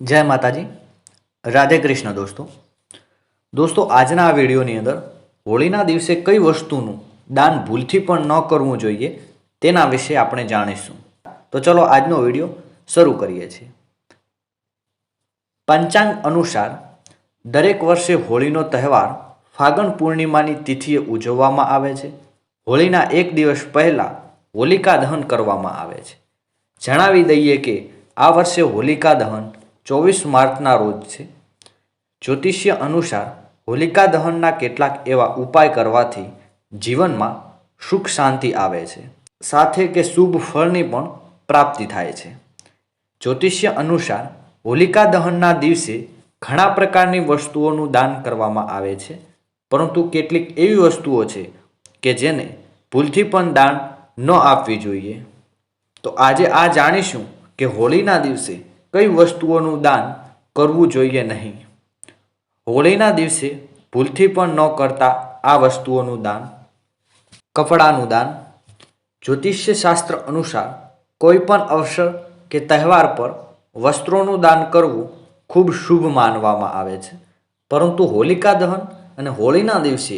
જય માતાજી. રાધે કૃષ્ણ દોસ્તો. દોસ્તો, આજના આ વિડીયોની અંદર હોળીના દિવસે કઈ વસ્તુનું દાન ભૂલથી પણ ન કરવું જોઈએ તેના વિશે આપણે જાણીશું. તો ચલો આજનો વીડિયો શરૂ કરીએ છીએ. પંચાંગ અનુસાર દરેક વર્ષે હોળીનો તહેવાર ફાગણ પૂર્ણિમાની તિથિએ ઉજવવામાં આવે છે. હોળીના એક દિવસ પહેલાં હોલિકા દહન કરવામાં આવે છે. જણાવી દઈએ કે આ વર્ષે હોલિકા દહન ચોવીસ માર્ચના રોજ છે. જ્યોતિષ્ય અનુસાર હોલિકા દહનના કેટલાક એવા ઉપાય કરવાથી જીવનમાં સુખ શાંતિ આવે છે. સાથે કે શુભ ફળની પણ પ્રાપ્તિ થાય છે. જ્યોતિષ્ય અનુસાર હોલિકા દહનના દિવસે ઘણા પ્રકારની વસ્તુઓનું દાન કરવામાં આવે છે. પરંતુ કેટલીક એવી વસ્તુઓ છે કે જેને ભૂલથી પણ દાન ન આપવી જોઈએ. તો આજે આ જાણીશું કે હોળીના દિવસે કઈ વસ્તુઓનું દાન કરવું જોઈએ નહીં. હોળીના દિવસે ભૂલથી પણ ન કરતા આ વસ્તુઓનું દાન, કપડાનું દાન જ્યોતિષ્ય શાસ્ત્ર અનુસાર કોઈ પણ અવસર કે તહેવાર પર વસ્ત્રોનું દાન કરવું ખૂબ શુભ માનવામાં આવે છે. પરંતુ હોલિકા દહન અને હોળીના દિવસે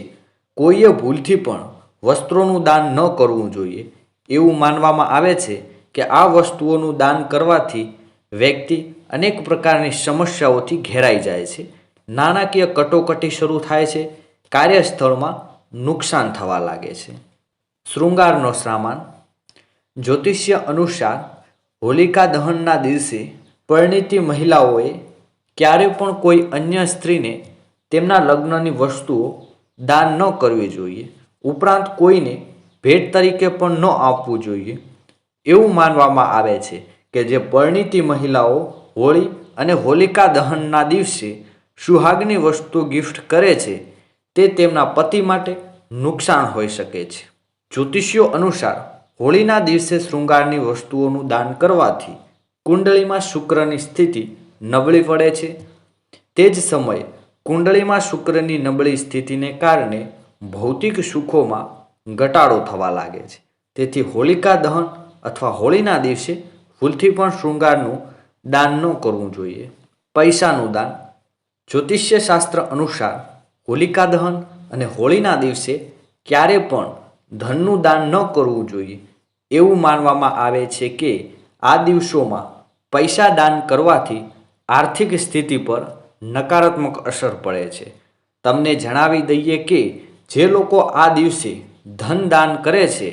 કોઈએ ભૂલથી પણ વસ્ત્રોનું દાન ન કરવું જોઈએ એવું માનવામાં આવે છે કે આ વસ્તુઓનું દાન કરવાથી વ્યક્તિ અનેક પ્રકારની સમસ્યાઓથી ઘેરાઈ જાય છે. નાણાકીય કટોકટી શરૂ થાય છે. કાર્યસ્થળમાં નુકસાન થવા લાગે છે. શૃંગારનો સામાન. જ્યોતિષ્ય અનુસાર, હોલિકા દહનના દિવસે પરિણીતી મહિલાઓએ ક્યારે પણ કોઈ અન્ય સ્ત્રીને તેમના લગ્નની વસ્તુઓ દાન ન કરવી જોઈએ. ઉપરાંત કોઈને ભેટ તરીકે પણ ન આપવું જોઈએ. એવું માનવામાં આવે છે. કે જે પરિણીતી મહિલાઓ હોળી અને હોલિકા દહનના દિવસે સુહાગની વસ્તુ ગિફ્ટ કરે છે, તે તેમના પતિ માટે નુકસાન હોઈ શકે છે. જ્યોતિષીઓ અનુસાર, હોળીના દિવસે શૃંગારની વસ્તુઓનું દાન કરવાથી કુંડળીમાં શુક્રની સ્થિતિ નબળી પડે છે. તે જ સમયે, કુંડળીમાં શુક્રની નબળી સ્થિતિને કારણે ભૌતિક સુખોમાં ઘટાડો થવા લાગે છે. તેથી હોલિકા દહન અથવા હોળીના દિવસે ભૂલથી પણ શૃંગારનું દાન ન કરવું જોઈએ. પૈસાનું દાન. જ્યોતિષ્ય શાસ્ત્ર અનુસાર હોલિકા દહન અને હોળીના દિવસે ક્યારે પણ ધનનું દાન ન કરવું જોઈએ. એવું માનવામાં આવે છે કે આ દિવસોમાં પૈસા દાન કરવાથી આર્થિક સ્થિતિ પર નકારાત્મક અસર પડે છે. તમને જણાવી દઈએ કે જે લોકો આ દિવસે ધન દાન કરે છે,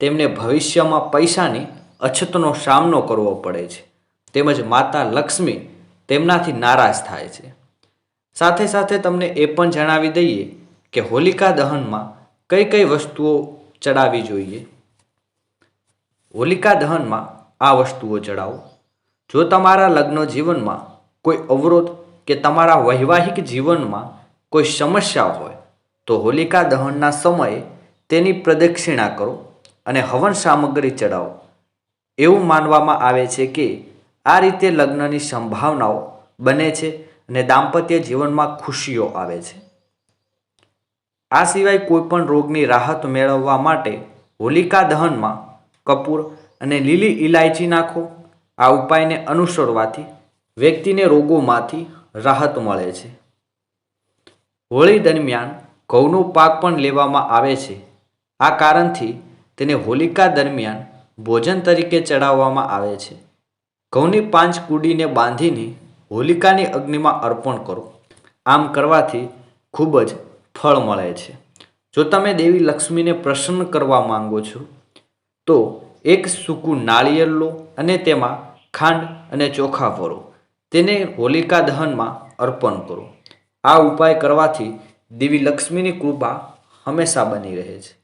તેમને ભવિષ્યમાં પૈસાની અછતનો સામનો કરવો પડે છે. તેમજ માતા લક્ષ્મી તેમનાથી નારાજ થાય છે. સાથે સાથે તમને એ પણ જણાવી દઈએ કે હોલિકા દહનમાં કઈ કઈ વસ્તુઓ ચડાવવી જોઈએ? હોલિકા દહનમાં આ વસ્તુઓ ચડાવો. જો તમારા લગ્ન જીવનમાં કોઈ અવરોધ કે તમારા વૈવાહિક જીવનમાં કોઈ સમસ્યા હોય, તો હોલિકા દહનના સમયે તેની પ્રદક્ષિણા કરો અને હવન સામગ્રી ચડાવો. એવું માનવામાં આવે છે કે આ રીતે લગ્નની સંભાવનાઓ બને છે અને દાંપત્ય જીવનમાં ખુશીઓ આવે છે. આ સિવાય કોઈપણ રોગની રાહત મેળવવા માટે હોલિકા દહનમાં કપૂર અને લીલી ઇલાયચી નાખો. આ ઉપાયને અનુસરવાથી વ્યક્તિને રોગોમાંથી રાહત મળે છે. હોળી દરમિયાન ઘઉંનો પાક પણ લેવામાં આવે છે. આ કારણથી તેને હોલિકા દરમિયાન ભોજન તરીકે ચડાવવામાં આવે છે. ઘઉંની પાંચ કુડીને બાંધીને હોલિકાની અગ્નિમાં અર્પણ કરો. આમ કરવાથી ખૂબ જ ફળ મળે છે. જો તમે દેવી લક્ષ્મીને પ્રસન્ન કરવા માંગો છો, તો એક સૂકું નાળિયેર લો અને તેમાં ખાંડ અને ચોખા ભરો. તેને હોલિકા દહનમાં અર્પણ કરો. આ ઉપાય કરવાથી દેવી લક્ષ્મીની કૃપા હંમેશા બની રહે છે.